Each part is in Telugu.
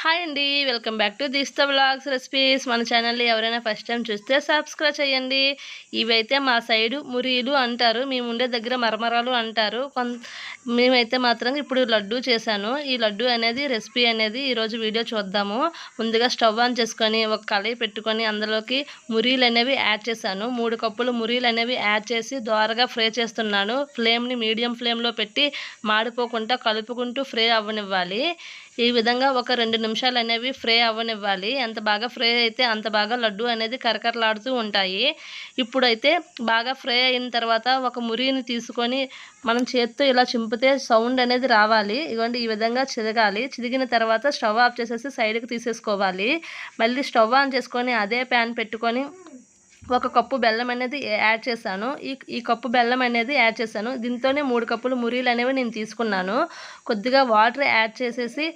హాయ్ అండి వెల్కమ్ బ్యాక్ టు దిస్త బ్లాగ్స్ రెసిపీస్. మన ఛానల్ని ఎవరైనా ఫస్ట్ టైం చూస్తే సబ్స్క్రైబ్ చేయండి. ఇవైతే మా సైడు మురీలు అంటారు మేము ఉండే దగ్గర మరమరాలు అంటారు. కొంత మేమైతే మాత్రం ఇప్పుడు లడ్డు చేశాను. ఈ లడ్డు అనేది రెసిపీ అనేది ఈరోజు వీడియో చూద్దాము. ముందుగా స్టవ్ ఆన్ చేసుకొని ఒక కళాయి పెట్టుకొని అందులోకి మురీలు అనేవి యాడ్ చేశాను. మూడు కప్పులు మురీలు అనేవి యాడ్ చేసి దోరగా ఫ్రై చేస్తున్నాను. ఫ్లేమ్ని మీడియం ఫ్లేమ్లో పెట్టి మాడిపోకుండా కలుపుకుంటూ ఫ్రై అవ్వనివ్వాలి. ఈ విధంగా ఒక రెండు నిమిషాలు అనేవి ఫ్రై అవ్వనివ్వాలి. ఎంత బాగా ఫ్రై అయితే అంత బాగా లడ్డు అనేది కరకరలాడుతూ ఉంటాయి. ఇప్పుడైతే బాగా ఫ్రై అయిన తర్వాత ఒక మురిని తీసుకొని మనం చేత్తో ఇలా చింపితే సౌండ్ అనేది రావాలి. ఇవ్వండి ఈ విధంగా చిదగాలి. చిదిగిన తర్వాత స్టవ్ ఆఫ్ చేసేసి సైడ్కి తీసేసుకోవాలి. మళ్ళీ స్టవ్ ఆన్ చేసుకొని అదే ప్యాన్ పెట్టుకొని ఒక కప్పు బెల్లం అనేది యాడ్ చేశాను. ఈ ఈ కప్పు బెల్లం అనేది యాడ్ చేశాను. దీంతోనే మూడు కప్పులు మురీలు అనేవి నేను తీసుకున్నాను. కొద్దిగా వాటర్ యాడ్ చేసేసి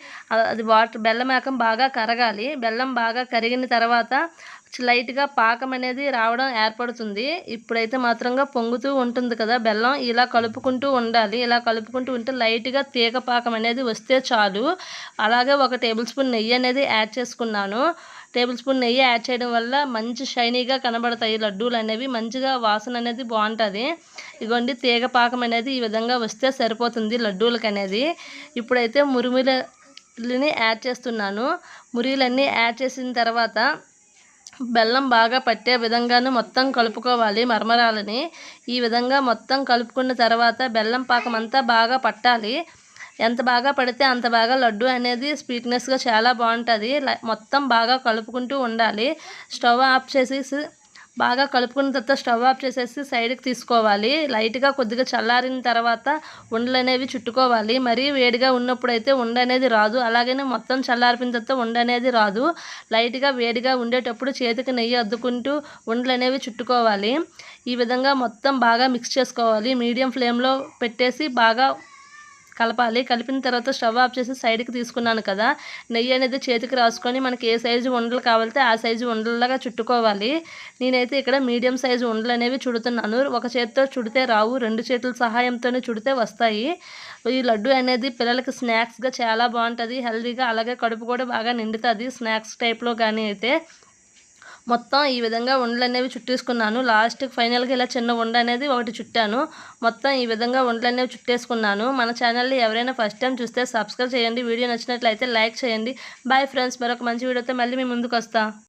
అది వాటర్ బెల్లం ఏకం బాగా కరగాలి. బెల్లం బాగా కరిగిన తర్వాత లైట్గా పాకం అనేది రావడం ఏర్పడుతుంది. ఇప్పుడైతే మాత్రంగా పొంగుతూ ఉంటుంది కదా బెల్లం. ఇలా కలుపుకుంటూ ఉండాలి. ఇలా కలుపుకుంటూ ఉంటే లైట్గా తీగ పాకం అనేది వస్తే చాలు. అలాగే ఒక టేబుల్ స్పూన్ నెయ్యి అనేది యాడ్ చేసుకున్నాను. టేబుల్ స్పూన్ నెయ్యి యాడ్ చేయడం వల్ల మంచి షైనీగా కనబడతాయి. లడ్డూలు అనేవి మంచిగా వాసన అనేది బాగుంటుంది. ఇగోండి తీగ పాకం అనేది ఈ విధంగా వస్తే సరిపోతుంది లడ్డూలకి అనేది. ఇప్పుడైతే మురిమిలని యాడ్ చేస్తున్నాను. మురిలన్నీ యాడ్ చేసిన తర్వాత బెల్లం బాగా పట్టే విధంగాను మొత్తం కలుపుకోవాలి మరమరాలని. ఈ విధంగా మొత్తం కలుపుకున్న తర్వాత బెల్లం పాకం అంతా బాగా పట్టాలి. ఎంత బాగా పడితే అంత బాగా లడ్డు అనేది స్వీట్నెస్గా చాలా బాగుంటుంది. మొత్తం బాగా కలుపుకుంటూ ఉండాలి. స్టవ్ ఆఫ్ చేసేసి బాగా కలుపుకున్న తర్వాత స్టవ్ ఆఫ్ చేసేసి సైడ్కి తీసుకోవాలి. లైట్గా కొద్దిగా చల్లారిన తర్వాత ఉండలు అనేవి చుట్టుకోవాలి. మరీ వేడిగా ఉన్నప్పుడు అయితే ఉండ అనేది రాదు. అలాగనే మొత్తం చల్లారిన తర్వాత ఉండ అనేది రాదు. లైట్గా వేడిగా ఉండేటప్పుడు చేతికి నెయ్యి అద్దుకుంటూ ఉండలు అనేవి చుట్టుకోవాలి. ఈ విధంగా మొత్తం బాగా మిక్స్ చేసుకోవాలి. మీడియం ఫ్లేమ్లో పెట్టేసి బాగా కలపాలి. కలిపిన తర్వాత స్టవ్ ఆఫ్ చేసి సైడ్కి తీసుకున్నాను కదా నెయ్యి అనేది చేతికి రాసుకొని మనకి ఏ సైజు ఉండలు కావాలితే ఆ సైజు ఉండలాగా చుట్టుకోవాలి. నేనైతే ఇక్కడ మీడియం సైజు ఉండలు అనేవి చుడుతున్నాను. ఒక చేతితో చుడితే రావు రెండు చేతుల సహాయంతోనే చుడితే వస్తాయి. ఈ లడ్డు అనేది పిల్లలకి స్నాక్స్గా చాలా బాగుంటుంది హెల్దీగా అలాగే కడుపు కూడా బాగా నిండుతుంది స్నాక్స్ టైప్లో కానీ అయితే. మొత్తం ఈ విధంగా ఉండలు అనేవి చుట్టేసుకున్నాను. లాస్ట్కి ఫైనల్గా ఇలా చిన్న ఉండ అనేది ఒకటి చుట్టాను. మొత్తం ఈ విధంగా ఉండలు అనేవి చుట్టేసుకున్నాను. మన ఛానల్ని ఎవరైనా ఫస్ట్ టైం చూస్తే సబ్స్క్రైబ్ చేయండి. వీడియో నచ్చినట్లయితే లైక్ చేయండి. బాయ్ ఫ్రెండ్స్ మరొక మంచి వీడియోతో మళ్ళీ మీ ముందుకు వస్తాను